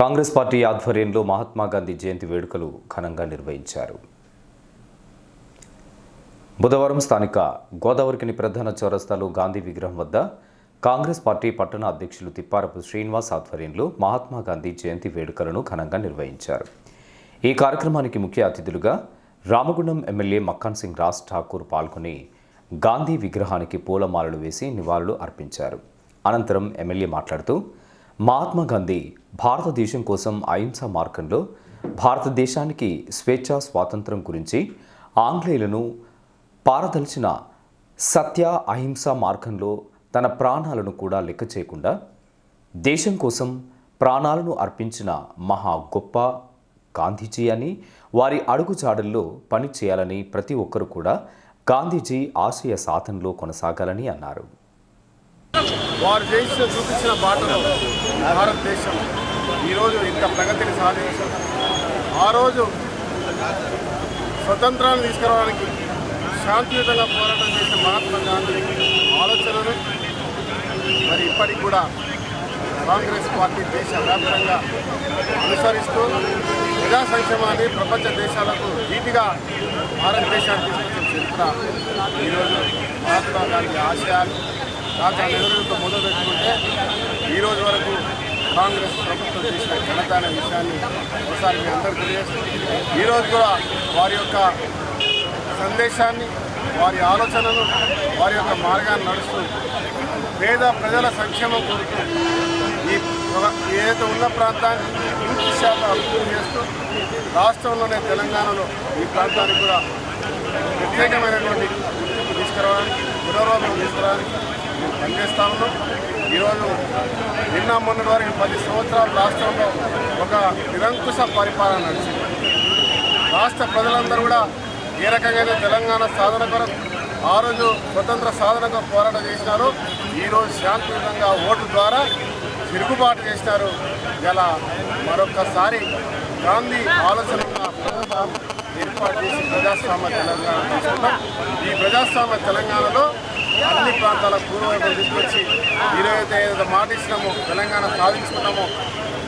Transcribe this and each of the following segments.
Congress party ఆధ్వర్యంలో మహాత్మాగాంధీ జయంతి వేడుకలు ఘనంగా నిర్వహించారు. బుధవారం స్థానిక గోదావరికిని ప్రధాన చౌరస్తాలో గాంధీ విగ్రహం వద్ద కాంగ్రెస్ పార్టీ పట్టణ అధ్యక్షులు తిప్పారపు శ్రీనివాస్ ఆధ్వర్యంలో మహాత్మా గాంధీ జయంతి వేడుకలను ఘనంగా నిర్వహించారు. ఈ కార్యక్రమానికి ముఖ్య అతిథులుగా రామగుండం ఎమ్మెల్యే మక్కాన్ సింగ్ రాజ్ ఠాకూర్ పాల్గొని గాంధీ విగ్రహానికి పూలమాలలు వేసి నివాళులు అర్పించారు. అనంతరం ఎమ్మెల్యే మాట్లాడుతూ మహాత్మా గాంధీ భారతదేశం కోసం అహింసా మార్గంలో భారతదేశానికి స్వేచ్ఛ స్వాతంత్రం గురించి ఆంగ్లేయులను పారదలిచిన సత్య అహింస మార్గంలో తన ప్రాణాలను కూడా లెక్క చేయకుండా దేశం కోసం ప్రాణాలను అర్పించిన మహా గొప్ప గాంధీజీ అని వారి అడుగుజాడల్లో పని చేయాలని ప్రతి ఒక్కరూ కూడా గాంధీజీ ఆశయ సాధనలో కొనసాగాలని అన్నారు. వారు చూపించిన బాటలో భారతదేశం ఈరోజు ఇంత ప్రగతిని సాధించింది ఆ రోజు స్వతంత్రాన్ని తీసుకురావడానికి శాంతియుతంగా పోరాటం చేసిన మహాత్మా గాంధీ ఆలోచనలు మరి ఇప్పటికి కూడా కాంగ్రెస్ పార్టీ దేశవ్యాప్తంగా అనుసరిస్తూ ప్రజా సంక్షేమాన్ని ప్రపంచ దేశాలకు రీతిగా భారతదేశాన్ని తీసుకొచ్చిన చరిత్ర ఈరోజు మహాత్మా గాంధీ ఆశయాలు రాజా నెహ్రూతో మొదలు పెట్టుకుంటే ఈరోజు వరకు కాంగ్రెస్ ప్రభుత్వం చేసిన ఘనతాన విషయాన్ని ఒకసారి మీ అందరికీ తెలియజేస్తూ ఈరోజు కూడా వారి యొక్క సందేశాన్ని వారి ఆలోచనను వారి యొక్క మార్గాన్ని నడుస్తూ పేద ప్రజల సంక్షేమం కోరుతూ ఈ ఏదైతే ఉన్న ప్రాంతాన్ని పూర్తి శాఖ అభివృద్ధి చేస్తూ రాష్ట్రంలోనే తెలంగాణలో ఈ ప్రాంతానికి కూడా ప్రత్యేకమైనటువంటి గుర్తింపు తీసుకురావడానికి పునరోగం తీసుకురావడానికి మేము పనిచేస్తా ఉన్నాం. ఈరోజు నిన్న మొన్నటి వరకు పది సంవత్సరాలు రాష్ట్రంలో ఒక నిరంకుశ పరిపాలన నడిచింది. రాష్ట్ర ప్రజలందరూ కూడా ఏ రకంగా తెలంగాణ సాధన కొరకు ఆ రోజు స్వతంత్ర సాధనగా పోరాటం చేసినారు. ఈరోజు శాంతియుతంగా ఓటు ద్వారా తిరుగుబాటు చేసినారు. ఇలా మరొక్కసారి గాంధీ ఆలోచన ఉన్న ఏర్పాటు చేసి ప్రజాస్వామ్య తెలంగాణ తీసుకున్నాం ఈ ప్రజాస్వామ్య తెలంగాణలో అన్ని ప్రాంతాల పూర్వవైపు తీసుకొచ్చి ఈరోజైతే ఏదైతే మాట ఇచ్చినామో తెలంగాణ సాధించుకున్నామో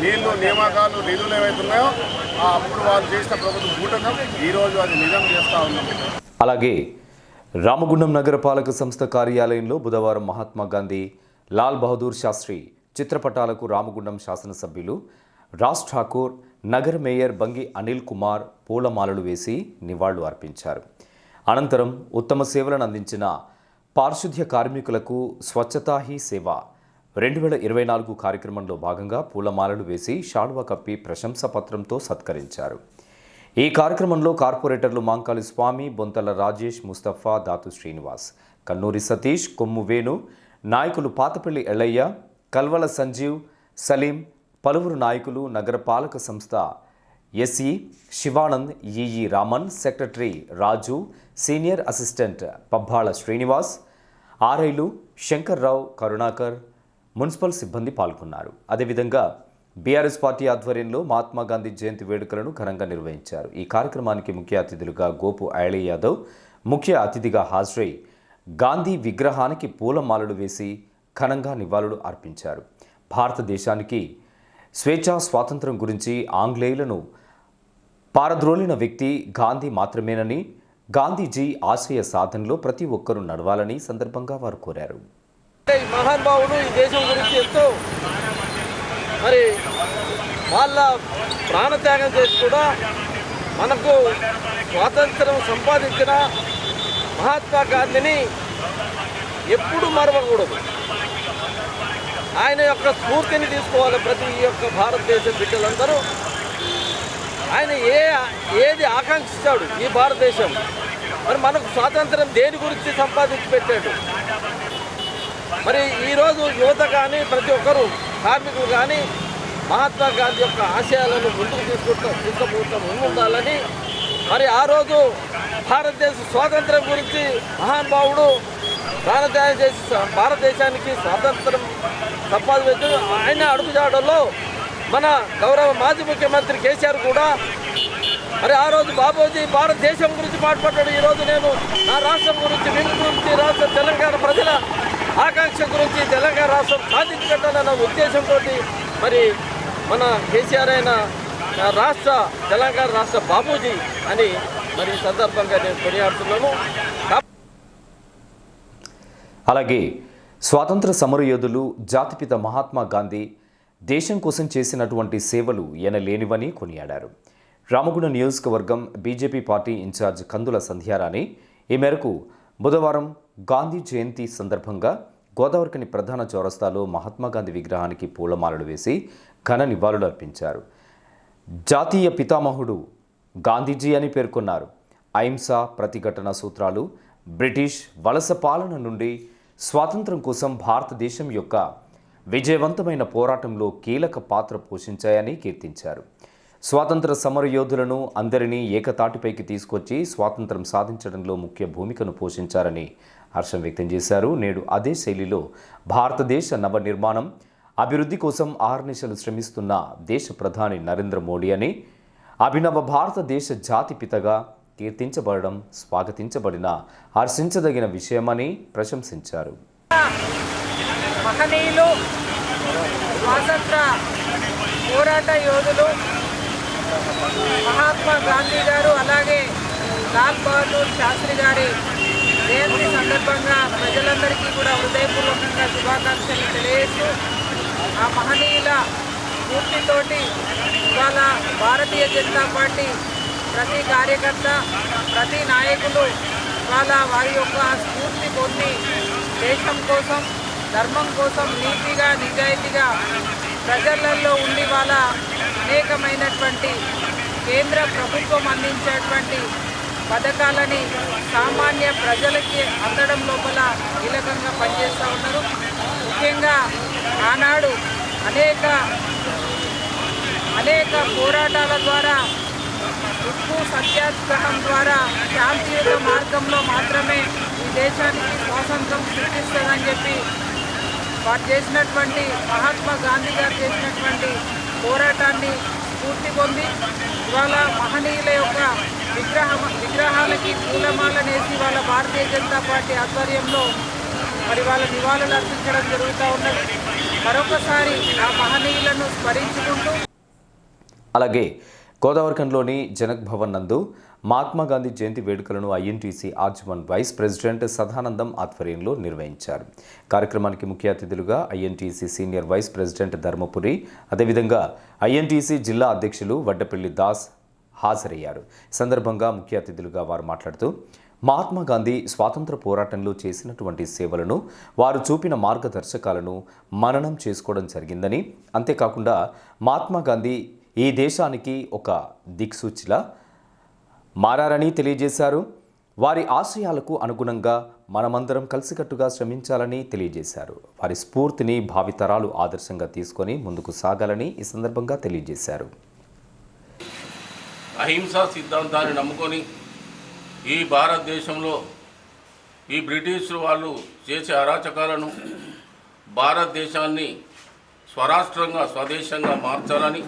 నీళ్ళు నియామకాలు నిధులు ఏవైతే ఉన్నాయో ఆ అప్పుడు వాళ్ళు చేసిన ప్రభుత్వం కూటకం ఈరోజు అది నిజం చేస్తూ ఉన్నాం అలాగే రామగుండం నగరపాలక సంస్థ కార్యాలయంలో బుధవారం మహాత్మా గాంధీ లాల్ బహదూర్ శాస్త్రి చిత్రపటాలకు రామగుండం శాసనసభ్యులు రాజ్ ఠాకూర్ నగర మేయర్ బంగి అనిల్ కుమార్ పూలమాలలు వేసి నివాళులు అర్పించారు. అనంతరం ఉత్తమ సేవలను అందించిన పారిశుద్ధ్య కార్మికులకు స్వచ్ఛతా హీ సేవ. రెండు వేల ఇరవై నాలుగు కార్యక్రమంలో భాగంగా పూలమాలలు వేసి షాల్వా కప్పి ప్రశంస పత్రంతో సత్కరించారు. ఈ కార్యక్రమంలో కార్పొరేటర్లు మాంకాలి స్వామి బొంతల రాజేష్ ముస్తఫా దాతు శ్రీనివాస్ కన్నూరి సతీష్ కొమ్ము వేణు నాయకులు పాతపల్లి ఎల్లయ్య కల్వల సంజీవ్ సలీం పలువురు నాయకులు నగరపాలక సంస్థ SE Shivanand EE Raman secretary Raju senior assistant Pabbala Srinivas ఆర్ఐలు Shankarrao Karunakar municipal సిబ్బంది పాల్గొన్నారు. అదేవిధంగా బీఆర్ఎస్ పార్టీ ఆధ్వర్యంలో మహాత్మా గాంధీ జయంతి వేడుకలను ఘనంగా నిర్వహించారు. ఈ కార్యక్రమానికి ముఖ్య అతిథులుగా గోపు ఐళే యాదవ్ ముఖ్య అతిథిగా హాజరై గాంధీ విగ్రహానికి పూలమాలలు వేసి ఘనంగా నివాళులు అర్పించారు. భారతదేశానికి స్వేచ్ఛా స్వాతంత్రం గురించి ఆంగ్లేయులను పారద్రోలిన వ్యక్తి గాంధీ మాత్రమేనని గాంధీజీ ఆశయ సాధనలో ప్రతి ఒక్కరూ నడవాలని సందర్భంగా వారు కోరారు. అంటే మహానుభావుడు ఈ దేశం గురించి ఎంతో మరి వాళ్ళ ప్రాణత్యాగం చేసి కూడా మనకు స్వాతంత్రం సంపాదించిన మహాత్మా గాంధీని ఎప్పుడు మరవకూడదు. ఆయన యొక్క స్ఫూర్తిని తీసుకోవాలి ప్రతి యొక్క భారతదేశ బిడ్డలందరూ. ఆయన ఏ ఏది ఆకాంక్షించాడు ఈ భారతదేశం? మరి మనకు స్వాతంత్రం దేని గురించి సంపాదించి పెట్టాడు? మరి ఈరోజు యువత కానీ ప్రతి ఒక్కరూ కార్మికులు కానీ మహాత్మా గాంధీ యొక్క ఆశయాలను ముందుకు తీసుకుంటూ తీసుకుపోతూ ముందుండాలని మరి ఆ రోజు భారతదేశ స్వాతంత్రం గురించి మహానుభావుడు ప్రాణత్యాగం చేసి భారతదేశానికి స్వాతంత్రం సంపాదించు ఆయన అడుగుజాడల్లో మన గౌరవ మాజీ ముఖ్యమంత్రి కేసీఆర్ కూడా. మరి ఆ రోజు బాబోజీ భారతదేశం గురించి మాట్లాడాడు. ఈరోజు నేను నా రాష్ట్రం గురించి మీ గురించి రాష్ట్ర తెలంగాణ ప్రజల ఆకాంక్ష గురించి తెలంగాణ రాష్ట్రం సాధించగలనన్న ఉద్దేశంతో మరి మన కేసీఆర్ అయిన రాష్ట్ర తెలంగాణ రాష్ట్ర బాపూజీ అని మరి సందర్భంగా నేను కొనియాడుతున్నాను. అలాగే స్వాతంత్ర సమరయోధులు జాతిపిత మహాత్మా గాంధీ దేశం కోసం చేసినటువంటి సేవలు ఎనలేనివని కొనియాడారు. రామగుండ నియోజకవర్గం BJP party incharge Kandula Sandhyarani ఈ మేరకు బుధవారం గాంధీ జయంతి సందర్భంగా గోదావరికని ప్రధాన చౌరస్తాలో మహాత్మాగాంధీ విగ్రహానికి పూలమాలలు వేసి ఘన నివాళులు అర్పించారు. జాతీయ పితామహుడు గాంధీజీ అని పేర్కొన్నారు. అహింస ప్రతిఘటన సూత్రాలు బ్రిటిష్ వలస పాలన నుండి స్వాతంత్రం కోసం భారతదేశం యొక్క విజయవంతమైన పోరాటంలో కీలక పాత్ర పోషించాయని కీర్తించారు. స్వాతంత్ర సమరయోధులను అందరినీ ఏకతాటిపైకి తీసుకొచ్చి స్వాతంత్రం సాధించడంలో ముఖ్య భూమికను పోషించారని హర్షం వ్యక్తం చేశారు. నేడు అదే శైలిలో భారతదేశ నవనిర్మాణం అభివృద్ధి కోసం ఆర్నిశలు శ్రమిస్తున్న దేశ ప్రధాని నరేంద్ర మోడీ అని అభినవ భారతదేశ జాతిపితగా కీర్తించబడడం స్వాగతించబడిన హర్షించదగిన విషయమని ప్రశంసించారు. మహనీయులు స్వాతంత్ర పోరాట యోధులు మహాత్మా గాంధీ గారు అలాగే లాల్ బహదూర్ శాస్త్రి గారి జయంతి సందర్భంగా ప్రజలందరికీ కూడా హృదయపూర్వకంగా శుభాకాంక్షలు తెలియజేస్తూ ఆ మహనీయుల పూర్తితోటి ఇవాళ భారతీయ జనతా పార్టీ ప్రతి కార్యకర్త ప్రతి నాయకులు ఇవాళ వారి యొక్క స్ఫూర్తి పొంది దేశం కోసం ధర్మం కోసం నీతిగా నిజాయితీగా ప్రజలలో ఉండి వాళ్ళ అనేకమైనటువంటి కేంద్ర ప్రభుత్వం అందించేటువంటి పథకాలని సామాన్య ప్రజలకి అందడం లోపల కీలకంగా పనిచేస్తూ ఉన్నారు. ముఖ్యంగా ఆనాడు అనేక అనేక పోరాటాల ద్వారా ఉప్పు సత్యాగ్రహం ద్వారా శాంతియుత మార్గంలో మాత్రమే ఈ దేశానికి స్వాతంత్రం సృష్టిస్తుందని చెప్పి వారు చేసినటువంటి మహాత్మా గాంధీ గారు చేసినటువంటి పోరాటాన్ని స్ఫూర్తి పొంది ఇవాళ మహనీయుల యొక్క విగ్రహం విగ్రహాలకి పూలమాలనేసి వాళ్ళ భారతీయ జనతా పార్టీ ఆధ్వర్యంలో మరి వాళ్ళ నివాళులు అర్పించడం జరుగుతూ ఉన్నది. మరొకసారి ఆ మహనీయులను స్మరించుకుంటూ అలాగే గోదావరికంలోని జనక్ భవన్ నందు మహాత్మాగాంధీ జయంతి వేడుకలను ఐఎన్టీసీ ఆర్జమన్ వైస్ ప్రెసిడెంట్ సదానందం ఆధ్వర్యంలో నిర్వహించారు. కార్యక్రమానికి ముఖ్య అతిథులుగా INTUC senior vice president Dharmapuri అదేవిధంగా ఐఎన్టీసీ జిల్లా అధ్యక్షులు వడ్డపల్లి దాస్ హాజరయ్యారు. సందర్భంగా ముఖ్య అతిథులుగా వారు మాట్లాడుతూ మహాత్మా గాంధీ స్వాతంత్ర పోరాటంలో చేసినటువంటి సేవలను వారు చూపిన మార్గదర్శకాలను మననం చేసుకోవడం జరిగిందని అంతేకాకుండా మహాత్మా గాంధీ ఈ దేశానికి ఒక దిక్సూచిలా మారారని తెలియజేశారు. వారి ఆశయాలకు అనుగుణంగా మనమందరం కలిసికట్టుగా శ్రమించాలని తెలియజేశారు. వారి స్ఫూర్తిని భావితరాలు ఆదర్శంగా తీసుకొని ముందుకు సాగాలని ఈ సందర్భంగా తెలియజేశారు. అహింసా సిద్ధాంతాన్ని నమ్ముకొని ఈ భారతదేశంలో ఈ బ్రిటిష్ వాళ్ళు చేసే అరాచకాలను భారతదేశాన్ని స్వరాష్ట్రంగా స్వదేశంగా మార్చాలని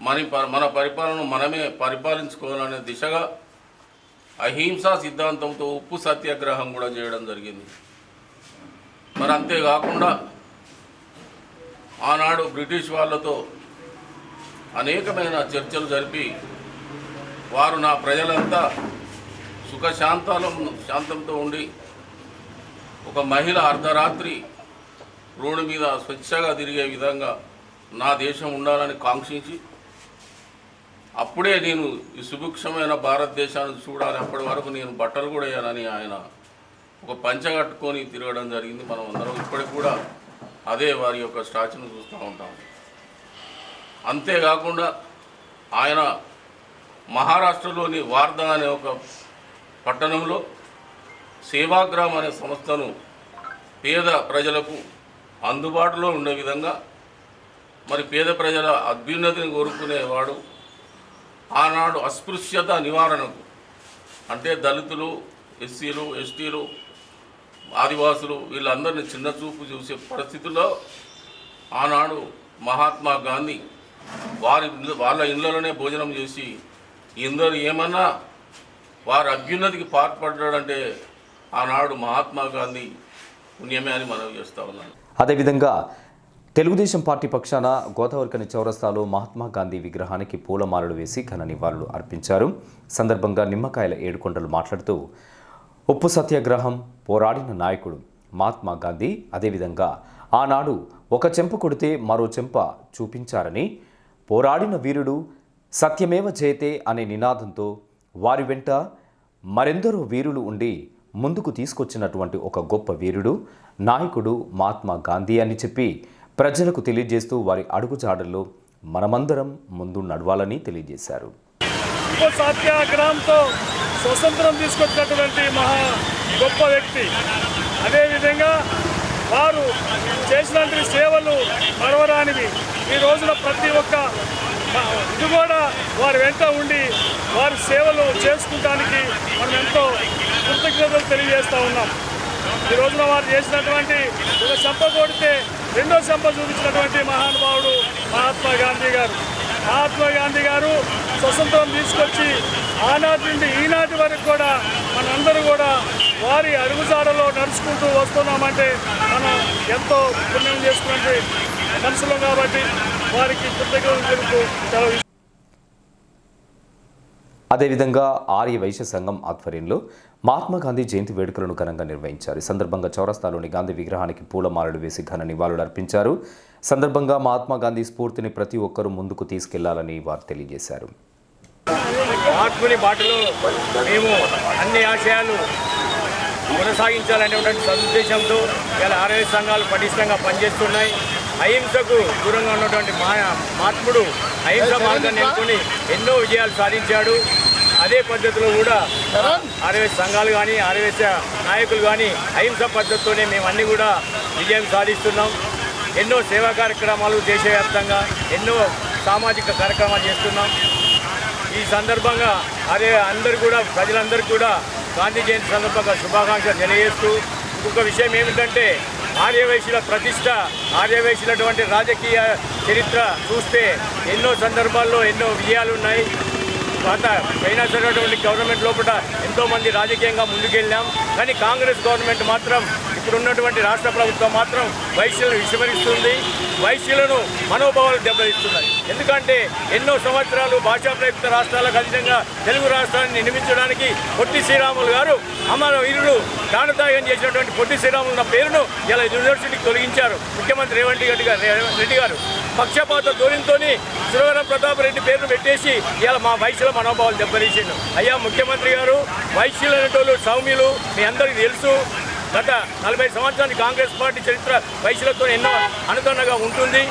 మన ప- మన పరిపాలనను మనమే పరిపాలించుకోవాలనే దిశగా అహింసా సిద్ధాంతంతో ఉప్పు సత్యాగ్రహం కూడా చేయడం జరిగింది. మరి అంతేకాకుండా ఆనాడు బ్రిటిష్ వాళ్ళతో అనేకమైన చర్చలు జరిపి వారు నా ప్రజలంతా సుఖశాంతాలం శాంతంతో ఉండి ఒక మహిళ అర్ధరాత్రి రోడ్డు మీద స్వచ్ఛగా తిరిగే విధంగా నా దేశం ఉండాలని కాంక్షించి అప్పుడే నేను ఈ సుభిక్షమైన భారతదేశాన్ని చూడాలి. అప్పటి వరకు నేను బట్టలు కూడా వేయాలని ఆయన ఒక పంచ కట్టుకొని తిరగడం జరిగింది. మనం అందరం ఇప్పటికి కూడా అదే వారి యొక్క స్టాచ్యూను చూస్తూ ఉంటాం. అంతేకాకుండా ఆయన మహారాష్ట్రలోని వార్ధా అనే ఒక పట్టణంలో సేవాగ్రామ్ అనే సంస్థను పేద ప్రజలకు అందుబాటులో ఉండే విధంగా మరి పేద ప్రజల అభ్యున్నతిని కోరుకునేవాడు ఆనాడు అస్పృశ్యత నివారణకు. అంటే దళితులు ఎస్సీలు ఎస్టీలు ఆదివాసులు వీళ్ళందరినీ చిన్న చూపు చూసే పరిస్థితుల్లో ఆనాడు మహాత్మా గాంధీ వారి వాళ్ళ ఇళ్ళలోనే భోజనం చేసి ఇందరు ఏమన్నా వారి అభ్యున్నతికి పాల్పడ్డాడంటే ఆనాడు మహాత్మా గాంధీ పుణ్యమే అని మనం చేస్తా ఉన్నాను. అదేవిధంగా తెలుగుదేశం పార్టీ పక్షాన గోదావరికని చౌరస్తాలో మహాత్మా గాంధీ విగ్రహానికి పూలమాలలు వేసి ఘన నివాళులు అర్పించారు. సందర్భంగా నిమ్మకాయల ఏడుకొండలు మాట్లాడుతూ ఉప్పు సత్యాగ్రహం పోరాడిన నాయకుడు మహాత్మా గాంధీ. అదేవిధంగా ఆనాడు ఒక చెంప కొడితే మరో చెంప చూపించారని పోరాడిన వీరుడు సత్యమేవ జయతే అనే నినాదంతో వారి వెంట మరెందరో వీరులు ఉండి ముందుకు తీసుకొచ్చినటువంటి ఒక గొప్ప వీరుడు నాయకుడు మహాత్మా గాంధీ అని చెప్పి ప్రజలకు తెలియజేస్తూ వారి అడుగుజాడల్లో మనమందరం ముందు నడవాలని తెలియజేశారు. సత్యాగ్రహంతో స్వతంత్రం తీసుకొచ్చినటువంటి మహా గొప్ప వ్యక్తి. అదేవిధంగా వారు చేసినటువంటి సేవలు మరవరానివి. ఈ రోజున ప్రతి ఒక్క ఇది కూడా వారి వెంట ఉండి వారి సేవలు చేసుకుంటానికి మనం ఎంతో కృతజ్ఞతలు తెలియజేస్తూ ఉన్నాం. ఈ రోజున వారు చేసినటువంటి ఒక చెంప కొడితే రెండో చెంప చూపించినటువంటి మహానుభావుడు మహాత్మా గాంధీ గారు. మహాత్మా గాంధీ గారు స్వతంత్రం తీసుకొచ్చి ఆనాటి నుండి ఈనాటి వరకు కూడా మనందరూ కూడా వారి అడుగుజాడలో నడుచుకుంటూ వస్తున్నామంటే మనం ఎంతో పుణ్యం చేసుకున్నట్టు మనుషులం కాబట్టి వారికి కృతజ్ఞతలు తెలుపు అదేవిధంగా ఆర్య వైశ్య సంఘం ఆధ్వర్యంలో మహాత్మాగాంధీ జయంతి వేడుకలను ఘనంగా నిర్వహించారు. ఈ సందర్భంగా చౌరస్తాలోని గాంధీ విగ్రహానికి పూలమాలలు వేసి ఘన నివాళులు అర్పించారు. సందర్భంగా మహాత్మాగాంధీ స్ఫూర్తిని ప్రతి ఒక్కరూ ముందుకు తీసుకెళ్ళాలని వారు తెలియజేశారు. మహాత్ముని బాటలో మేము అన్ని ఆశయాలు కొనసాగించాలనేటువంటి సదుద్దేశంతో ఇలా ఆరోగ్య సంఘాలు పటిష్టంగా పనిచేస్తున్నాయి. అహింసకు దూరంగా ఉన్నటువంటి మా మహాత్ముడు అహింస మార్గాన్ని ఎన్నుకొని ఎన్నో విజయాలు సాధించాడు. అదే పద్ధతిలో కూడా ఆర్యవేశ సంఘాలు కానీ ఆర్యవేశ నాయకులు కానీ అహింస పద్ధతితోనే మేము అన్ని కూడా విజయం సాధిస్తున్నాం. ఎన్నో సేవా కార్యక్రమాలు దేశవ్యాప్తంగా ఎన్నో సామాజిక కార్యక్రమాలు చేస్తున్నాం. ఈ సందర్భంగా అదే అందరు కూడా ప్రజలందరూ కూడా గాంధీ జయంతి సందర్భంగా శుభాకాంక్షలు తెలియజేస్తూ ఇంకొక విషయం ఏమిటంటే ఆర్యవేశుల ప్రతిష్ట ఆర్యవేశులటువంటి రాజకీయ చరిత్ర చూస్తే ఎన్నో సందర్భాల్లో ఎన్నో విజయాలు ఉన్నాయి గత చైనా జరిగినటువంటి గవర్నమెంట్ లోపల ఎంతోమంది రాజకీయంగా ముందుకెళ్ళాం కానీ కాంగ్రెస్ గవర్నమెంట్ మాత్రం ఇప్పుడున్నటువంటి రాష్ట్ర ప్రభుత్వం మాత్రం వైశ్యులను విస్మరిస్తుంది. వైశ్యులను మనోభావాలు దెబ్బతిస్తున్నాయి. ఎందుకంటే ఎన్నో సంవత్సరాలు భాషా ప్రయుక్త రాష్ట్రాలకు అధికంగా తెలుగు రాష్ట్రాన్ని నిర్మించడానికి పొట్టి శ్రీరాములు గారు అమర వీరుడు ప్రాణత్యాగం చేసినటువంటి పొట్టి శ్రీరాములు ఉన్న పేరును ఇలా యూనివర్సిటీకి తొలగించారు. ముఖ్యమంత్రి రేవంత్ రెడ్డి గారు రెడ్డి గారు. పక్షపాత ధోరణితో సురవరం ప్రతాప్ రెడ్డి పేరును పెట్టేసి ఇలా మా వైశ్యుల మనోభావాలు దెబ్బతీసిండు. అయ్యా ముఖ్యమంత్రి గారు వైశ్యులు అనేటోళ్ళు సౌమ్యులు మీ అందరికీ తెలుసు. గత నలభై సంవత్సరానికి కాంగ్రెస్ పార్టీ చరిత్ర వైసులతో ఎన్నో అనుకరణగా ఉంటుంది.